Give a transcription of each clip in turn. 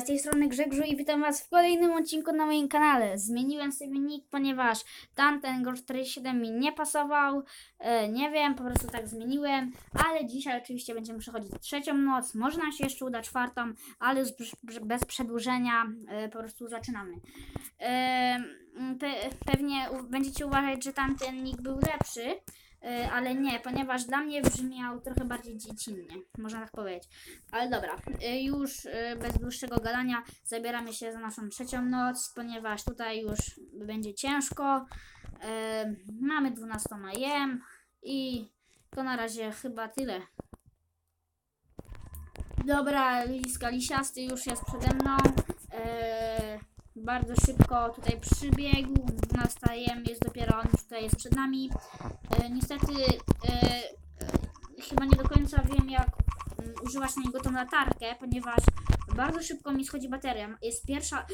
z tej strony Grzegorz i witam Was w kolejnym odcinku na moim kanale. Zmieniłem sobie nick, ponieważ tamten Gor 47 mi nie pasował. E, nie wiem, po prostu tak zmieniłem. Ale dzisiaj oczywiście będziemy przechodzić trzecią noc. Można się jeszcze uda czwartą, ale już bez- przedłużenia e, po prostu zaczynamy. E, pe, pewnie będziecie uważać, że tamten nick był lepszy. E, Ale nie, ponieważ dla mnie brzmiał trochę bardziej dziecinnie, można tak powiedzieć. Ale dobra, y, już y, bez dłuższego gadania zabieramy się za naszą trzecią noc, ponieważ tutaj już będzie ciężko. Mamy 12 jem i to na razie chyba tyle. Dobra, liska lisiasty już jest przede mną. Bardzo szybko tutaj przybiegł. 12 jem jest dopiero on tutaj jest przed nami. Y, Niestety y, y, chyba nie do końca wiem jak mm, używać na niego tą latarkę, ponieważ bardzo szybko mi schodzi bateria. Jest pierwsza.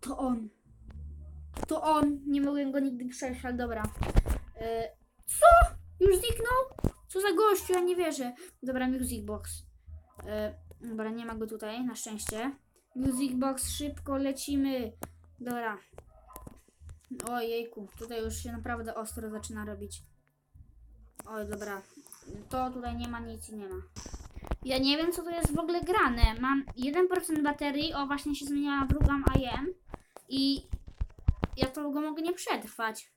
To on. To on. Nie mogłem go nigdy przejść, ale dobra. E, co? Już zniknął? Co za gościu? Ja nie wierzę. Dobra, Music Box. E, dobra, nie ma go tutaj, na szczęście. Music Box, szybko lecimy. Dobra. Ojejku, tutaj już się naprawdę ostro zaczyna robić. Oj, dobra. To tutaj nie ma nic i nie ma. Ja nie wiem, co to jest w ogóle grane. Mam 1% baterii, o właśnie się zmieniała drugą IM i ja to go mogę nie przetrwać.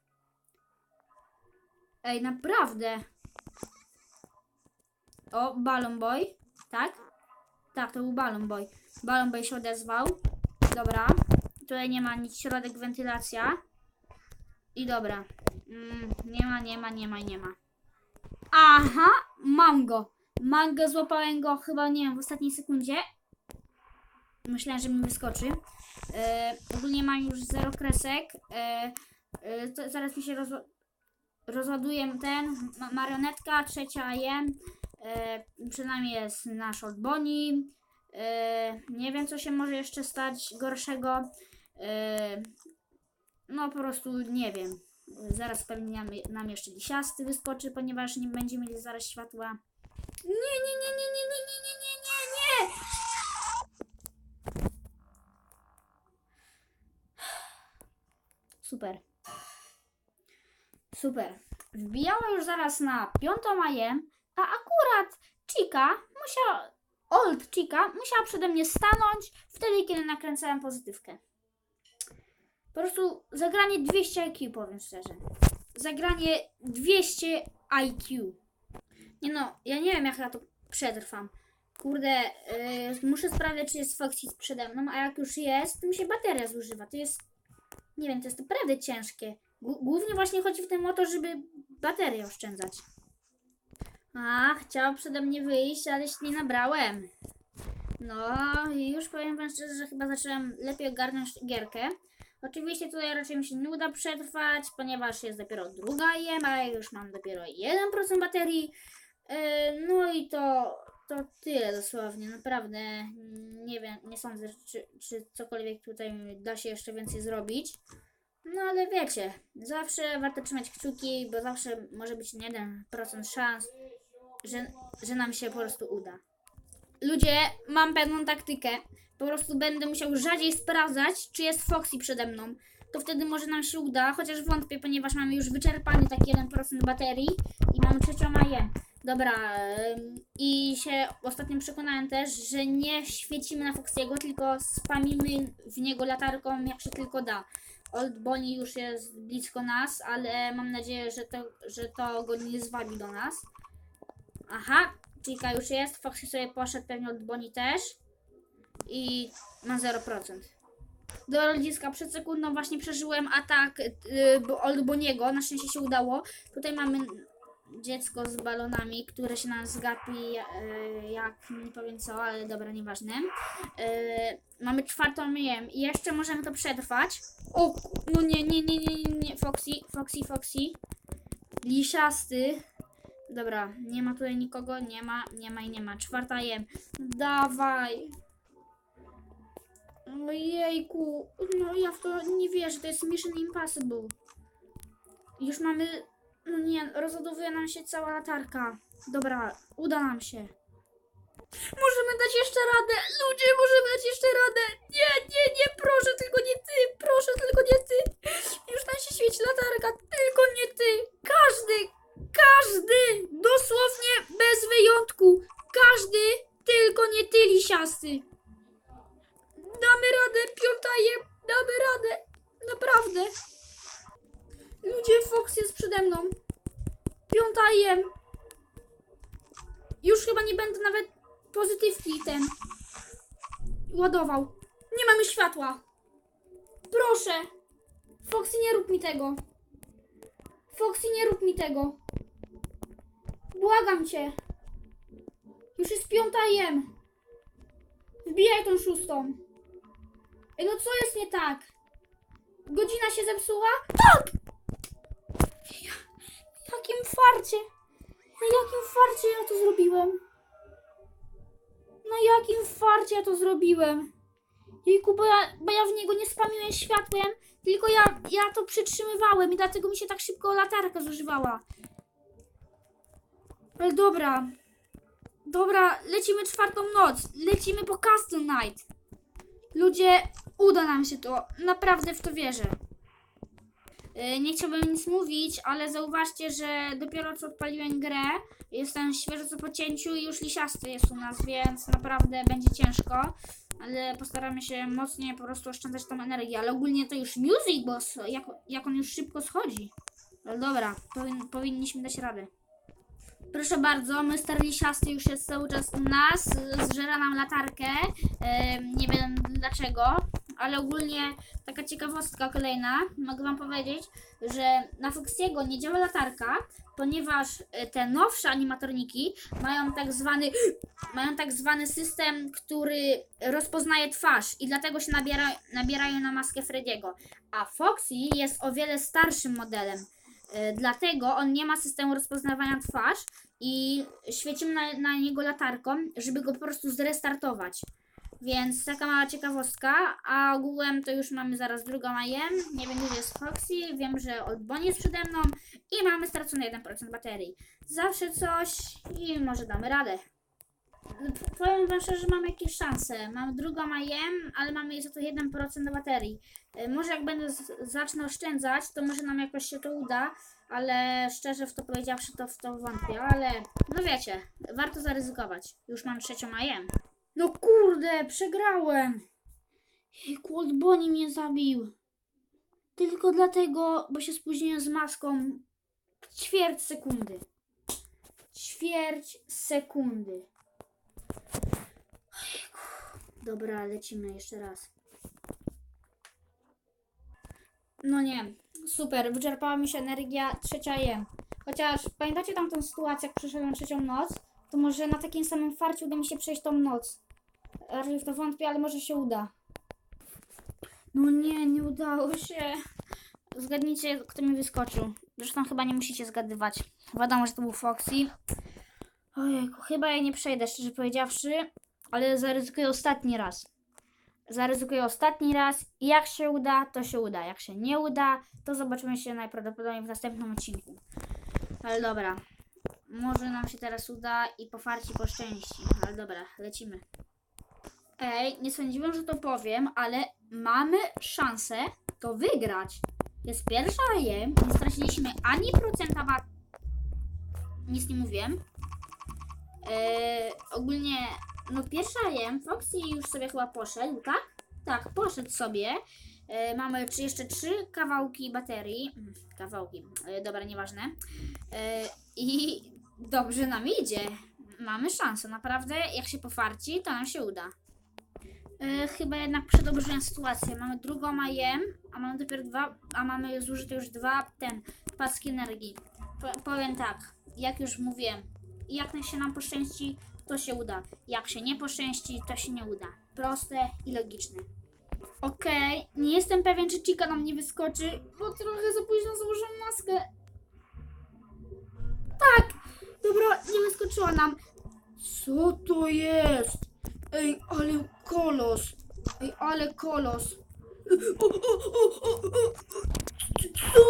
Ej, naprawdę. O, Balloon Boy, tak? Tak, to był Balloon Boy. Balloon Boy się odezwał. Dobra. Tutaj nie ma nic, środek wentylacja. I dobra. Mm, nie ma, nie ma, nie ma, nie ma. Aha, mam go. Mam go, złapałem go chyba, nie wiem, w ostatniej sekundzie. Myślałem, że mi wyskoczy. E, ogólnie mam już zero kresek. E, to, zaraz mi się rozła rozładuje ten, ma marionetka, trzecia jem. E, przynajmniej jest nasz Old Bonnie. E, nie wiem, co się może jeszcze stać gorszego. E, no po prostu nie wiem. Zaraz pewnie nam, jeszcze lisiasty wyskoczy, ponieważ nie będziemy mieli zaraz światła. Nie, nie, nie, nie, nie, nie, nie, nie, nie, nie, nie! Super. Super. Wbijała już zaraz na piątą ajem, a akurat Chica musiała, old Chica musiała przede mnie stanąć wtedy, kiedy nakręcałem pozytywkę. Po prostu zagranie 200 IQ, powiem szczerze. Zagranie 200 IQ. Nie no, ja nie wiem jak ja to przetrwam. Kurde, yy, muszę sprawdzić, czy jest Foxy przede mną, a jak już jest, to mi się bateria zużywa. To jest, nie wiem, to jest naprawdę ciężkie. Głównie właśnie chodzi w tym o to, żeby baterię oszczędzać. A, chciał przede mnie wyjść, ale nie nabrałem. No i już powiem wam szczerze, że chyba zacząłem lepiej ogarnąć gierkę. Oczywiście tutaj raczej mi się nie uda przetrwać, ponieważ jest dopiero druga IM, a ja już mam dopiero 1% baterii. Yy, no i to, to tyle dosłownie, naprawdę nie wiem, nie sądzę, czy, czy cokolwiek tutaj da się jeszcze więcej zrobić. No ale wiecie, zawsze warto trzymać kciuki, bo zawsze może być 1% szans, że, że nam się po prostu uda. Ludzie, mam pewną taktykę. Po prostu będę musiał rzadziej sprawdzać, czy jest Foxy przede mną. To wtedy może nam się uda, chociaż wątpię, ponieważ mamy już wyczerpany taki 1% baterii i mamy trzecią Aję. Dobra, i się ostatnio przekonałem też, że nie świecimy na Foxiego, tylko spamimy w niego latarką jak się tylko da. Old Bonnie już jest blisko nas, ale mam nadzieję, że to, że to go nie zwabi do nas. Aha, Chica już jest, Foxy sobie poszedł, pewnie Old Bonnie też. I ma 0%. Do rodziska przed sekundą właśnie przeżyłem atak yy, Old Boniego, na szczęście się udało. Tutaj mamy dziecko z balonami, które się nas zgapi, yy, jak nie powiem co, ale dobra, nieważne. Yy, mamy czwartą jem i jeszcze możemy to przetrwać. O, no nie, nie, nie, nie, nie, Foxy, Foxy, Foxy. Lisiasty. Dobra, nie ma tutaj nikogo, nie ma, nie ma i nie ma. Czwarta jem. Dawaj. Ojejku, no ja w to nie wierzę, to jest Mission Impossible. Już mamy, no nie, rozładowuje nam się cała latarka. Dobra, uda nam się. Możemy dać jeszcze radę! Ludzie, możemy dać jeszcze radę! Nie, nie, nie, proszę, tylko nie ty! Proszę, tylko nie ty! Już tam się świeci latarka, tylko nie ty! Każdy, każdy! Dosłownie bez wyjątku! Każdy, tylko nie ty, lisiasty! Damy radę, piątajem! Damy radę! Naprawdę! Ludzie, Fox jest przede mną! Piątajem! Już chyba nie będę nawet pozytywki ten ładował. Nie mamy światła. Proszę. Foxy, nie rób mi tego. Foxy, nie rób mi tego. Błagam cię. Już jest piąta jem. Wbijaj tą szóstą. Ej, no co jest nie tak? Godzina się zepsuła? Tak! Ja, jakim farcie? Na jakim farcie ja to zrobiłem? Na jakim farcie ja to zrobiłem? Jejku, bo ja, bo ja w niego nie spamiłem światłem, tylko ja, ja to przytrzymywałem i dlatego mi się tak szybko latarka zużywała. Ale dobra. Dobra, lecimy czwartą noc. Lecimy po Castle Night. Ludzie, uda nam się to. Naprawdę w to wierzę. Yy, Nie chciałbym nic mówić, ale zauważcie, że dopiero co odpaliłem grę, jestem świeżo po cięciu i już lisiasty jest u nas, więc naprawdę będzie ciężko, ale postaramy się mocniej po prostu oszczędzać tą energię, ale ogólnie to już music boss, jak, jak on już szybko schodzi. Ale dobra, powin, powinniśmy dać radę. Proszę bardzo, Mr. Lisiasty już jest cały czas u nas, zżera nam latarkę, Em, nie wiem dlaczego, ale ogólnie taka ciekawostka kolejna, mogę wam powiedzieć, że na Foxiego nie działa latarka, ponieważ e, te nowsze animatroniki mają tak zwany mają tak zwany system, który rozpoznaje twarz i dlatego się nabiera, nabierają na maskę Frediego. A Foxy jest o wiele starszym modelem. e, Dlatego on nie ma systemu rozpoznawania twarz i świecimy na, na niego latarką, żeby go po prostu zrestartować. Więc taka mała ciekawostka, a ogółem to już mamy zaraz drugą AM. Nie wiem, gdzie jest Foxy, wiem, że Old Bonnie jest przede mną i mamy stracony 1% baterii. Zawsze coś i może damy radę. Powiem wam szczerze, że mamy jakieś szanse. Mam drugą AM, ale mamy za to 1% baterii. Y, Może jak będę zacznę oszczędzać, to może nam jakoś się to uda, ale szczerze w to powiedziawszy, to w to wątpię, ale no wiecie, warto zaryzykować. Już mam trzecią AM. No kurde, przegrałem. Jejku, Old Bonnie mnie zabił. Tylko dlatego, bo się spóźniłem z maską. Ćwierć sekundy. Ćwierć sekundy. Dobra, lecimy jeszcze raz. No nie, super, wyczerpała mi się energia, trzecia jem. Chociaż pamiętacie tamtą sytuację, jak przeszedłem trzecią noc? To może na takim samym farcie uda mi się przejść tą noc. Raczej w to wątpię, ale może się uda. No nie, nie udało się. Zgadnijcie, kto mi wyskoczył. Zresztą chyba nie musicie zgadywać. Wiadomo, że to był Foxy. Ojejku, chyba ja nie przejdę, szczerze powiedziawszy, ale zaryzykuję ostatni raz. Zaryzykuję ostatni raz i jak się uda, to się uda. Jak się nie uda, to zobaczymy się najprawdopodobniej w następnym odcinku. Ale dobra, może nam się teraz uda i po farci, po szczęści. Ale dobra, lecimy. Ej, nie sądziłem, że to powiem, ale mamy szansę to wygrać. Jest pierwsza jem, nie straciliśmy ani procenta bat... Nic nie mówiłem. Eee, ogólnie, no pierwsza jem, Foxy już sobie chyba poszedł, tak? Tak, poszedł sobie. E, mamy czy jeszcze trzy kawałki baterii. Mm, Kawałki, e, dobra, nieważne. I dobrze nam idzie. Mamy szansę, naprawdę. Jak się pofarci, to nam się uda. E, chyba jednak przedobrzyłem sytuację. Mamy drugą AIM, a mamy dopiero dwa, a mamy zużyte już dwa ten paski energii. Po, powiem tak, jak już mówiłem, jak się nam poszczęści, to się uda. Jak się nie poszczęści, to się nie uda. Proste i logiczne. Okej, nie jestem pewien, czy Chica nam nie wyskoczy, bo trochę za późno założyłam maskę. Tak! Dobra, nie wyskoczyła nam. Co to jest? Ej, ale kolos. Ej, ale kolos. Co?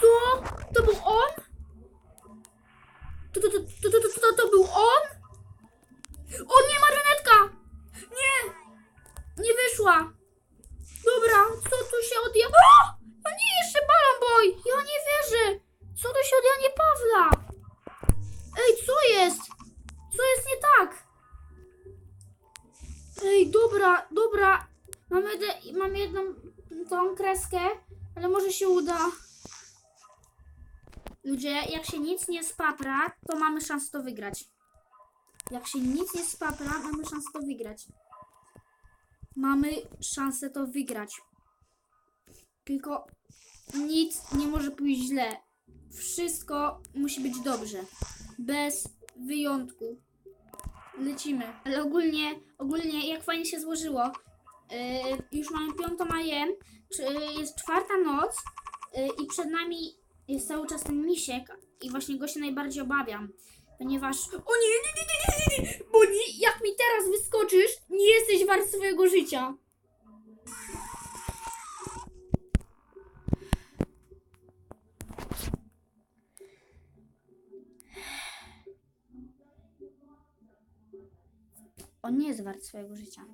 Co? To był Dobra, dobra. Mamy, de, mam jedną tą kreskę, ale może się uda. Ludzie, jak się nic nie spapra, to mamy szansę to wygrać. Jak się nic nie spapra, mamy szansę to wygrać. Mamy szansę to wygrać. Tylko nic nie może pójść źle. Wszystko musi być dobrze. Bez wyjątku. Lecimy. Ale ogólnie, ogólnie jak fajnie się złożyło. Yy, już mamy piątą AM, czy, jest czwarta noc yy, i przed nami jest cały czas ten misiek i właśnie go się najbardziej obawiam. Ponieważ. O nie, nie, nie, nie, nie, nie, nie, jak mi teraz wyskoczysz, nie jesteś wart swojego życia. On nie jest wart swojego życia.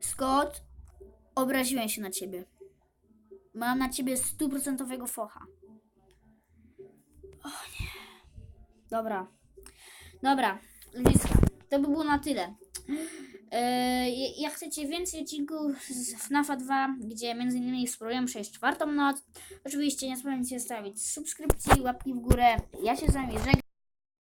Scott, obraziłem się na ciebie. Mam na ciebie stuprocentowego focha. O nie. Dobra. Dobra, to by było na tyle. Yy, jak chcecie więcej odcinków z FNAFa 2, gdzie innymi spróbujemy przejść czwartą noc, oczywiście nie zapomnijcie zostawić subskrypcji, łapki w górę. Ja się z wami żegnam.